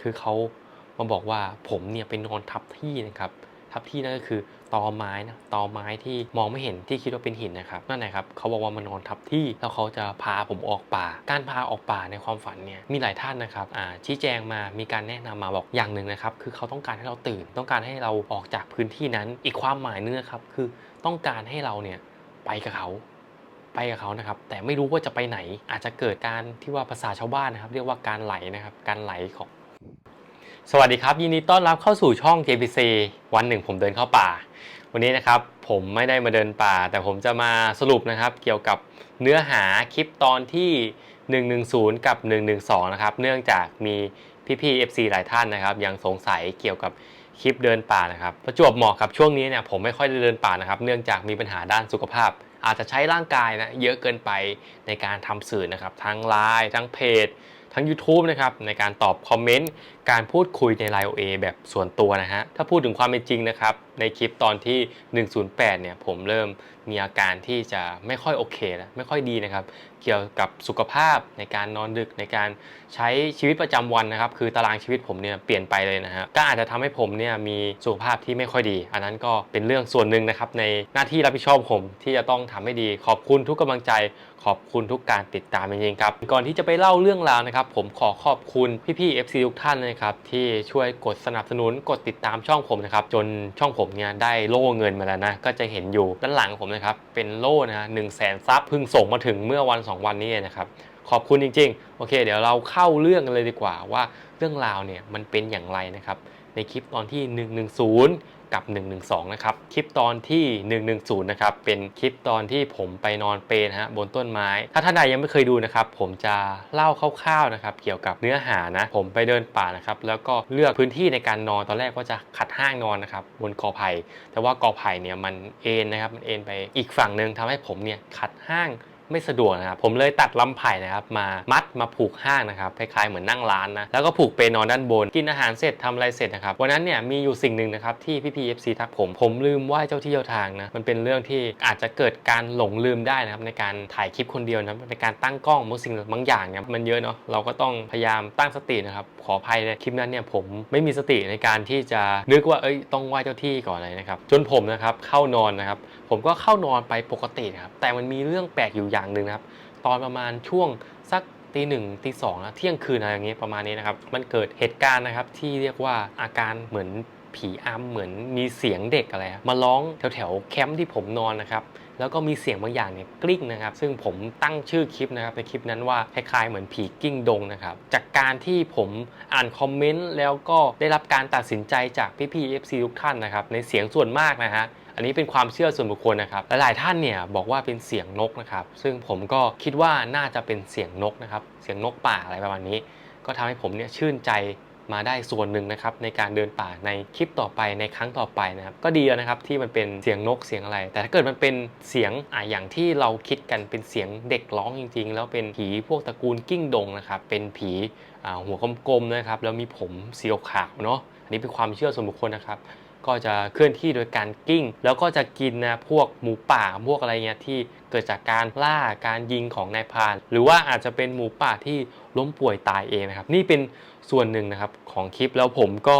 คือเขามาบอกว่าผมเนี่ยไปนอนทับที่นะครับทับที่นั่นก็คือตอไม้นะตอไม้ที่มองไม่เห็นที่คิดว่าเป็นหินนะครับนั่นแหละครับเขาบอกว่ามานอนทับที่แล้วเขาจะพาผมออกป่า การพาออกป่าในความฝันเนี่ยมีหลายท่านนะครับอ่าชี้แจงมามีการแนะนำมาบอกอย่างหนึ่งนะครับ คือเขาต้องการให้เราตื่น ต้องการให้เราออกจากพื้นที่นั้น อีกความหมายนึงนะครับคือต้องการให้เราเนี่ยไปกับเขาไปกับเขานะครับ แต่ไม่รู้ว่าจะไปไหนอาจจะเกิดการที่ว่าภาษาชาวบ้านนะครับ เรียกว่าการไหลนะครับ การไหลของ สวัสดีครับ ยินดีต้อนรับเข้าสู่ช่อง JPC วันหนึ่งผมเดินเข้าป่า วันนี้นะครับผมไม่ได้มาเดินป่า แต่ผมจะมาสรุปนะครับเกี่ยวกับเนื้อหาคลิปตอนที่ 110 กับ 112 นะครับเนื่องจากมีพี่ๆ FC หลายท่านนะครับ ยังสงสัยเกี่ยวกับคลิปเดินป่านะครับประจวบเหมาะกับช่วงนี้เนี่ยผมไม่ค่อยได้เดินป่านะครับ เนื่องจากมีปัญหาด้านสุขภาพ อาจจะใช้ร่างกายนะเยอะเกินไปในการทำสื่อนะครับ ทั้งไลน์ทั้งเพจ ทั้ง YouTube นะครับในการตอบคอมเมนต์การพูดคุยใน Line OA แบบส่วนตัวนะฮะถ้าพูดถึงความเป็นจริงนะครับในคลิปตอนที่ 108 เนี่ยผมเริ่มมีอาการที่จะไม่ค่อยโอเคแล้วไม่ค่อยดีนะครับ เกี่ยวกับสุขภาพในการนอนดึกในการใช้ชีวิตประจำวันนะครับ คือตารางชีวิตผมเนี่ยเปลี่ยนไปเลยนะฮะก็อาจจะทำให้ผมเนี่ยมีสุขภาพที่ไม่ค่อยดี อันนั้นก็เป็นเรื่องส่วนหนึ่งนะครับในหน้าที่รับผิดชอบผมที่จะต้องทำให้ดี ขอบคุณทุกกำลังใจขอบคุณทุกการติดตามจริงๆครับ ก่อนที่จะไปเล่าเรื่องราวนะครับ ผมขอขอบคุณพี่ๆ FC ทุกท่านนะครับ ที่ช่วยกดสนับสนุนกดติดตามช่องผมนะครับ จนช่องผมเนี่ยได้โล่เงินมาแล้วนะ ก็จะเห็นอยู่ด้านหลังผมนะครับ เป็นโล่นะฮะหนึ่งแสนซับเพิ่งส่งมาถึงเมื่อวัน 2 วันนี้นะครับ ขอบคุณจริง ๆ โอเค เดี๋ยวเราเข้าเรื่องกันเลยดีกว่าว่าเรื่องราวเนี่ยมันเป็นอย่างไรนะครับ ในคลิปตอนที่ 110 กับ 112 นะครับ คลิปตอนที่ 110 นะครับ เป็นคลิปตอนที่ผมไปนอนเปรนะฮะบนต้นไม้ ถ้าท่านใดยังไม่เคยดูนะครับ ผมจะเล่าคร่าวๆนะครับ เกี่ยวกับเนื้อหานะ ผมไปเดินป่านะครับ แล้วก็เลือกพื้นที่ในการนอน ตอนแรกว่าจะขัดห้างนอนนะครับบนกอไผ่ แต่ว่ากอไผ่เนี่ยมันเอ็นนะครับ มันเอ็นไปอีกฝั่งหนึ่งทำให้ผมเนี่ยขัดห้าง ไม่สะดวกนะครับผมเลยตัดลำไผ่นะครับมามัดมาผูกห้างนะครับคล้ายๆเหมือนนั่งร้านนะแล้วก็ผูกเปนอนด้านบน กินอาหารเสร็จทำอะไรเสร็จนะครับวันนั้นเนี่ยมีอยู่สิ่งหนึ่งนะครับที่พี่พีเอฟซีทักผมผมลืมไหว้เจ้าที่เจ้าทางนะมันเป็นเรื่องที่อาจจะเกิดการหลงลืมได้นะครับในการถ่ายคลิปคนเดียวนะในการตั้งกล้องบางสิ่งบางอย่างเนี่ยมันเยอะเนาะเราก็ต้องพยายามตั้งสตินะครับขออภัยเลยคลิปนั้นเนี่ยผมไม่มีสติในการที่จะนึกว่าเอ้ยต้องไหว้เจ้าที่ก่อนเลยนะครับจนผมนะครับเข้านอนนะครับผมก็เข้านอนไปปกตินะครับแต่มันมีเรื่องแปลกอยู่อย่างหนึ่งนะครับ ตอนประมาณช่วงสักตีหนึ่งตีสองนะเที่ยงคืนอะไรอย่างเงี้ยประมาณนี้นะครับ มันเกิดเหตุการณ์นะครับที่เรียกว่าอาการเหมือนผีอำเหมือนมีเสียงเด็กอะไรมาร้องแถวแถวๆแคมป์ที่ผมนอนนะครับแล้วก็มีเสียงบางอย่างเนี่ยกลิ้งนะครับ ซึ่งผมตั้งชื่อคลิปนะครับในคลิปนั้นว่าคล้ายๆเหมือนผีกิ้งดงนะครับ จากการที่ผมอ่านคอมเมนต์แล้วก็ได้รับการตัดสินใจจากพี่ๆ FC ทุกท่านนะครับในเสียงส่วนมากนะฮะ อันนี้เป็นความเชื่อส่วนบุคคลนะครับหลายๆท่านเนี่ยบอกว่าเป็นเสียงนกนะครับ ซึ่งผมก็คิดว่าน่าจะเป็นเสียงนกนะครับ เสียงนกป่าอะไรประมาณนี้ ก็ทำให้ผมเนี่ยชื่นใจมาได้ส่วนหนึ่งนะครับในการเดินป่าในคลิปต่อไปในครั้งต่อไปนะครับก็ดีแล้วนะครับที่มันเป็นเสียงนกเสียงอะไร แต่ถ้าเกิดมันเป็นเสียงอะอย่างที่เราคิดกันเป็นเสียงเด็กร้องจริง ๆ แล้วเป็นผีพวกตระกูลกิ้งดงนะครับเป็นผีหัวกลมๆนะครับแล้วมีผมสีขาวเนาะอันนี้เป็นความเชื่อส่วนบุคคลนะครับ ก็จะเคลื่อนที่โดยการกิ้ง แล้วก็จะกินนะพวกหมูป่าพวกอะไรเงี้ยที่เกิดจากการล่าการยิงของนายพราน หรือว่าอาจจะเป็นหมูป่าที่ล้มป่วยตายเองนะครับ นี่เป็นส่วนหนึ่งนะครับของคลิปแล้วผมก็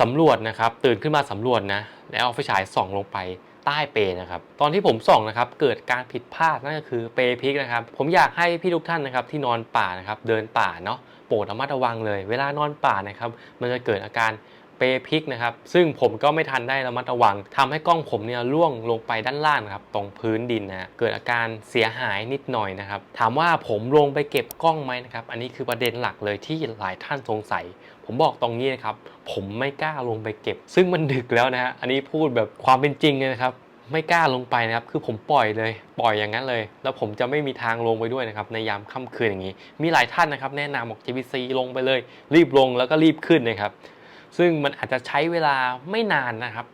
สำรวจนะครับ ตื่นขึ้นมาสำรวจนะแล้วเอาไฟฉายส่องลงไปใต้เปนะครับ ตอนที่ผมส่องนะครับ เกิดการผิดพลาดนั่นก็คือเปพลิกนะครับ ผมอยากให้พี่ทุกท่านนะครับที่นอนป่านะครับ เดินป่าเนาะโปรดระมัดระวังเลย เวลานอนป่านะครับ มันจะเกิดอาการ เปพลิกนะครับ ซึ่งผมก็ไม่ทันได้ระมัดระวังทำให้กล้องผมเนี่ยร่วงลงไปด้านล่างครับ ตรงพื้นดินนะเกิดอาการเสียหายนิดหน่อยนะครับ ถามว่าผมลงไปเก็บกล้องไหมนะครับ อันนี้คือประเด็นหลักเลยที่หลายท่านสงสัย ผมบอกตรงนี้นะครับ ผมไม่กล้าลงไปเก็บ ซึ่งมันดึกแล้วนะฮะอันนี้พูดแบบความเป็นจริงเลยนะครับไม่กล้าลงไปนะครับ คือผมปล่อยเลย ปล่อยอย่างนั้นเลย แล้วผมจะไม่มีทางลงไปด้วยนะครับ ในยามค่ำคืนอย่างนี้ มีหลายท่านนะครับ แนะนำบอก JVC ลงไปเลย รีบลงแล้วก็รีบขึ้นนะครับ ซึ่งมันอาจจะใช้เวลาไม่นานนะครับ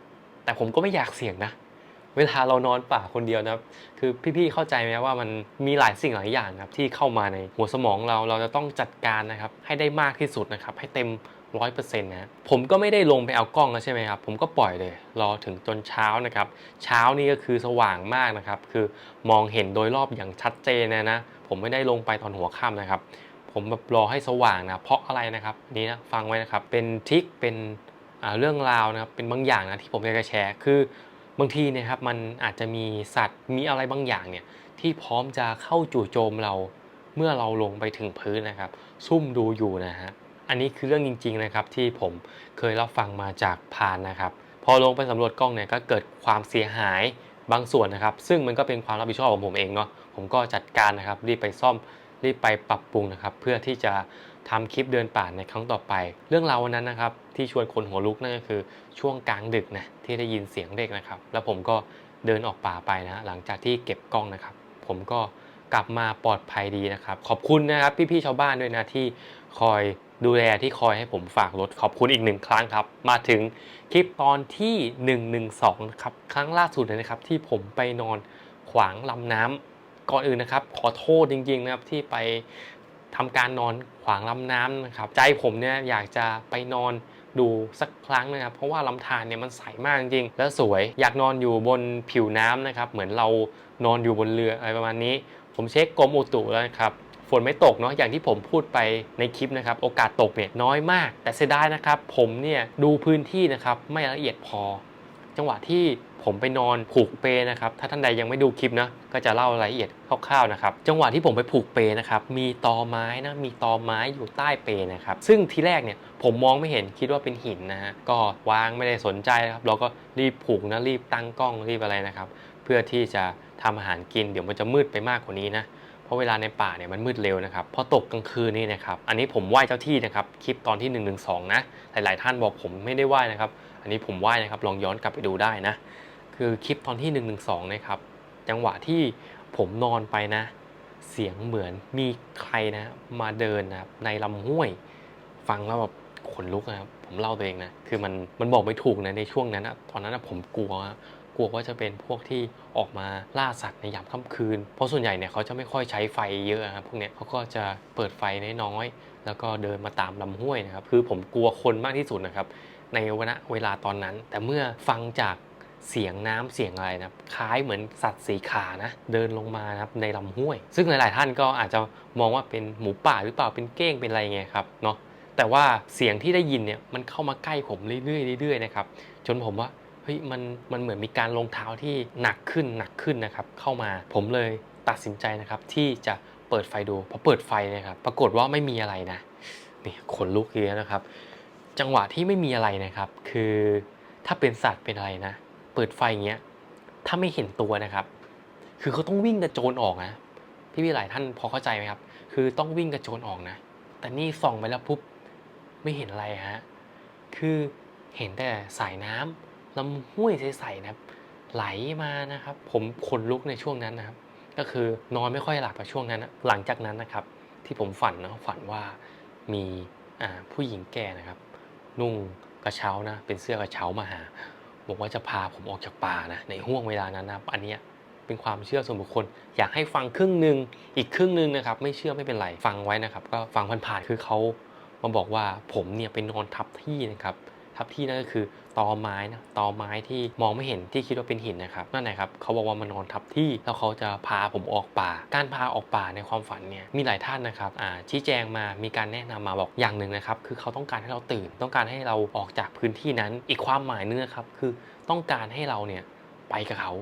แต่ผมก็ไม่อยากเสี่ยงนะ เวลาเรานอนป่าคนเดียวนะครับ คือพี่ๆเข้าใจไหมว่ามันมีหลายสิ่งหลายอย่างครับที่เข้ามาในหัวสมองเราเราจะต้องจัดการนะครับให้ได้มากที่สุดนะครับให้เต็มร้อยเปอร์เซ็นต์นะผมก็ไม่ได้ลงไปเอากล้องแล้วใช่ไหมครับ ผมก็ปล่อยเลย รอถึงจนเช้านะครับ เช้านี่ก็คือสว่างมากนะครับ คือมองเห็นโดยรอบอย่างชัดเจนนะนะ ผมไม่ได้ลงไปตอนหัวค่ำนะครับ ผมแบบรอให้สว่างนะเพราะอะไรนะครับนี่นะฟังไว้นะครับเป็นทิกเป็นเรื่องราวนะครับเป็นบางอย่างนะที่ผมอยากจะแชร์ คือบางทีนะครับมันอาจจะมีสัตว์มีอะไรบางอย่างเนี่ยที่พร้อมจะเข้าจู่โจมเราเมื่อเราลงไปถึงพื้นนะครับ ซุ่มดูอยู่นะฮะอันนี้คือเรื่องจริง ๆนะครับ ที่ผมเคยรับฟังมาจากพานนะครับ พอลงไปสำรวจกล้องเนี่ยก็เกิดความเสียหายบางส่วนนะครับ ซึ่งมันก็เป็นความรับผิดชอบของผมเองเนาะผมก็จัดการนะครับรีบไปซ่อม รีบไปปรับปรุงนะครับ เพื่อที่จะทำคลิปเดินป่าในครั้งต่อไป เรื่องราววันนั้นนะครับ ที่ชวนคนหัวลุกนั่นก็คือช่วงกลางดึกนะที่ได้ยินเสียงเด็กนะครับ แล้วผมก็เดินออกป่าไปนะหลังจากที่เก็บกล้องนะครับ ผมก็กลับมาปลอดภัยดีนะครับ ขอบคุณนะครับพี่ๆชาวบ้านด้วยนะที่คอยดูแลที่คอยให้ผมฝากรถขอบคุณอีกหนึ่งครั้งครับ มาถึงคลิปตอนที่ 112นะครับ ครั้งล่าสุดเลยนะครับ ที่ผมไปนอนขวางลำน้ำ ก่อนอื่นนะครับขอโทษจริงๆนะครับที่ไปทำการนอนขวางลำน้ำนะครับใจผมเนี่ยอยากจะไปนอนดูสักครั้งนะครับ เพราะว่าลำธารเนี่ยมันใสมากจริงๆและสวยอยากนอนอยู่บนผิวน้ำนะครับ เหมือนเรานอนอยู่บนเรืออะไรประมาณนี้ ผมเช็คกรมอุตุแล้วนะครับฝนไม่ตกเนาะอย่างที่ผมพูดไปในคลิปนะครับ โอกาสตกเนี่ยน้อยมาก แต่เสียดายนะครับ ผมเนี่ยดูพื้นที่นะครับไม่ละเอียดพอ จังหวะที่ผมไปนอนผูกเปนะครับถ้าท่านใดยังไม่ดูคลิปนะก็จะเล่ารายละเอียดคร่าวๆนะครับจังหวะที่ผมไปผูกเปนะครับมีตอไม้นะมีตอไม้อยู่ใต้เปนะครับซึ่งทีแรกเนี่ยผมมองไม่เห็นคิดว่าเป็นหินนะฮะก็วางไม่ได้สนใจนะครับเราก็รีบผูกนะรีบตั้งกล้องรีบอะไรนะครับเพื่อที่จะทำอาหารกินเดี๋ยวมันจะมืดไปมากกว่านี้นะเพราะเวลาในป่าเนี่ยมันมืดเร็วนะครับพอตกกลางคืนนี่นะครับอันนี้ผมไหว้เจ้าที่นะครับคลิปตอนที่1นึนะหลายๆ ท่านบอกผมไม่ได้ไหว้นะครับ อันนี้ผมไหว้นะครับลองย้อนกลับไปดูได้นะ คือคลิปตอนที่1นึนะครับจังหวะที่ผมนอนไปนะ เสียงเหมือนมีใครนะ มาเดินนะครับในลำห้วย ฟังแล้วแบบขนลุกนะครับผมเล่าตัวเองนะคือมันมันบอกไม่ถูกนะในช่วงนั้นนะตอนนั้นนะผมกลัวกลัวว่าจะเป็นพวกที่ออกมาล่าสัตว์ในยามค่ำคืน เพราะส่วนใหญ่เนี่ยเขาจะไม่ค่อยใช้ไฟเยอะครับพวกเนี้ยเขาก็จะเปิดไฟน้อยๆ แล้วก็เดินมาตามลำห้วยนะครับ คือผมกลัวคนมากที่สุดนะครับ ในวันเวลาตอนนั้น แต่เมื่อฟังจากเสียงน้ำเสียงอะไรนะคล้ายเหมือนสัตว์สีขานะ เดินลงมานะครับในลำห้วย ซึ่งหลาย ๆ ท่านก็อาจจะมองว่าเป็นหมูป่าหรือเปล่าเป็นเก้งเป็นอะไรไงครับเนาะแต่ว่าเสียงที่ได้ยินเนี่ยมันเข้ามาใกล้ผมเรื่อยๆเรื่อยๆนะครับจนผมว่าเฮ้ยมันมันเหมือนมีการลงเท้าที่หนักขึ้นหนักขึ้นนะครับ เข้ามาผมเลยตัดสินใจนะครับที่จะ เปิดไฟดูพอเปิดไฟเนะครับปรากฏว่าไม่มีอะไรนะนี่ขนลุกเลยนะครับ จังหวะที่ไม่มีอะไรนะครับ คือถ้าเป็นสัตว์เป็นอะไรนะ เปิดไฟอย่างเงี้ยถ้าไม่เห็นตัวนะครับ คือเขาต้องวิ่งกระโจนออกนะพี่พี่หลายท่านพอเข้าใจไหมครับ คือต้องวิ่งกระโจนออกนะ แต่นี่ส่องไปแล้วปุ๊บไม่เห็นอะไรฮะคือเห็นแต่สายน้ำลำห้วยใสๆนะครับ ไหลมานะครับ ผมขนลุกในช่วงนั้นนะครับ ก็คือนอนไม่ค่อยหลับในช่วงนั้นนะหลังจากนั้นนะครับ ที่ผมฝันนะฝันว่ามีผู้หญิงแก่นะครับ นุ่งกระเช้านะ เป็นเสื้อกระเช้ามาหาบอกว่าจะพาผมออกจากป่านะในห่วงเวลานั้นนะอันนี้เป็นความเชื่อส่วนบุคคล อยากให้ฟังครึ่งหนึ่งอีกครึ่งหนึ่งนะครับ ไม่เชื่อไม่เป็นไรฟังไว้นะครับ ก็ฟังผ่านๆคือเขามาบอกว่าผมเนี่ยไปนอนทับที่นะครับ ทับที่นั่นก็คือตอไม้นะตอไม้ที่มองไม่เห็นที่คิดว่าเป็นหินนะครับนั่นนะครับเขาบอกว่ามันนอนทับที่แล้วเขาจะพาผมออกป่า การพาออกป่าในความฝันเนี่ยมีหลายท่านนะครับอ่าชี้แจงมามีการแนะนำมาบอกอย่างหนึ่งนะครับคือเขาต้องการให้เราตื่น ต้องการให้เราออกจากพื้นที่นั้น อีกความหมายนึงนะครับคือต้องการให้เราเนี่ยไปกับเขา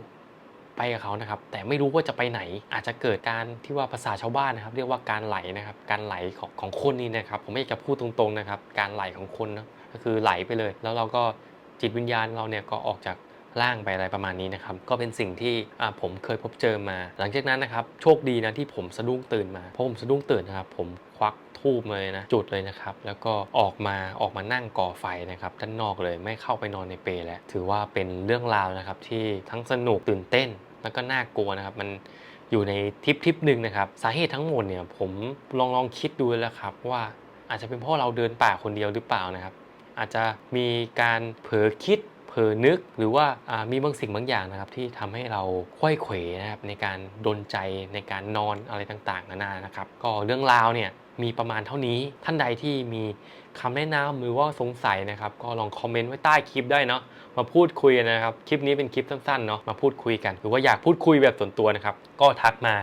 ไปกับเขานะครับแต่ไม่รู้ว่าจะไปไหน อาจจะเกิดการที่ว่าภาษาชาวบ้านนะครับ เรียกว่าการไหลนะครับ การไหลของของคนนี่นะครับ ผมไม่อยากจะพูดตรงๆนะครับ การไหลของคนนะ ก็คือไหลไปเลย แล้วเราก็จิตวิญญาณเราเนี่ยก็ออกจากร่างไปอะไรประมาณนี้นะครับ ก็เป็นสิ่งที่อ่าผมเคยพบเจอมา หลังจากนั้นนะครับ โชคดีนะที่ผมสะดุ้งตื่นมาเพราะผมสะดุ้งตื่นนะครับ ผมควักทูบเลยนะ จุดเลยนะครับ แล้วก็ออกมาออกมานั่งก่อไฟนะครับด้านนอกเลยไม่เข้าไปนอนในเปลแล้วถือว่าเป็นเรื่องราวนะครับที่ทั้งสนุกตื่นเต้น แล้วก็น่ากลัวนะครับ มันอยู่ในทิปทิปหนึ่งนะครับ สาเหตุทั้งหมดเนี่ยผมลองลองคิดดูแล้วครับ ว่าอาจจะเป็นเพราะเราเดินป่าคนเดียวหรือเปล่านะครับ อาจจะมีการเผลอคิดเผลอนึกหรือว่ามีบางสิ่งบางอย่างนะครับ ที่ทำให้เราควยเขวนะครับในการดนใจในการนอนอะไรต่างๆนานานะครับ ก็เรื่องราวเนี่ยมีประมาณเท่านี้ท่านใดที่มีคำแนะนำหรือว่าสงสัยนะครับ ก็ลองคอมเมนต์ไว้ใต้คลิปได้เนาะมาพูดคุยกันนะครับ คลิปนี้เป็นคลิปสั้นๆเนาะมาพูดคุยกัน หรือว่าอยากพูดคุยแบบส่วนตัวนะครับ ก็ทักมา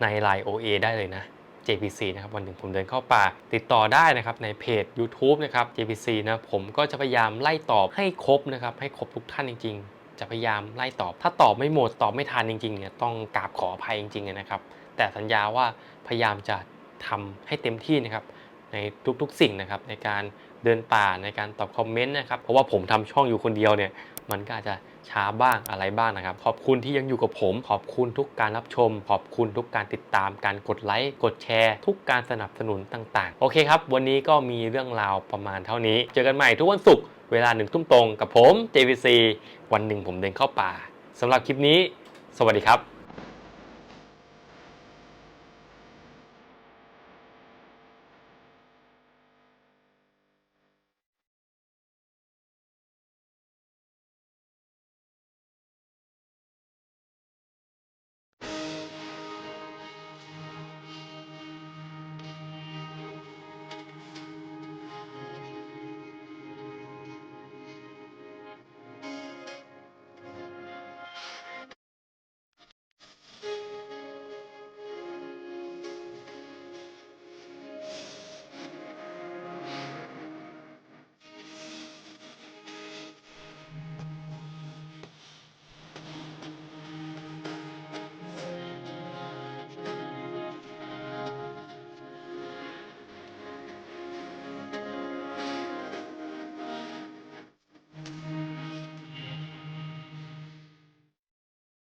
ใน Line OA ได้เลยนะ JPC นะครับวันหนึ่งผมเดินเข้าป่า ติดต่อได้นะครับในเพจ YouTube นะครับ JPC นะผมก็จะพยายามไล่ตอบให้ครบนะครับให้ครบทุกท่านจริง ๆ จะพยายามไล่ตอบ ถ้าตอบไม่หมดตอบไม่ทันจริงๆเนี่ยต้องกราบขออภัยจริงๆนะครับ แต่สัญญาว่าพยายามจะทำให้เต็มที่นะครับในทุกๆสิ่งนะครับในการเดินป่าในการตอบคอมเมนต์นะครับเพราะว่าผมทำช่องอยู่คนเดียวเนี่ยมันก็อาจจะ ช้าบ้างอะไรบ้างนะครับ ขอบคุณที่ยังอยู่กับผม ขอบคุณทุกการรับชม ขอบคุณทุกการติดตาม การกดไลค์ กดแชร์ ทุกการสนับสนุนต่างๆ โอเคครับ วันนี้ก็มีเรื่องราวประมาณเท่านี้ เจอกันใหม่ทุกวันศุกร์เวลาหนึ่งทุ่มตรงกับผม JVC วันหนึ่งผมเดินเข้าป่าสำหรับคลิปนี้ สวัสดีครับ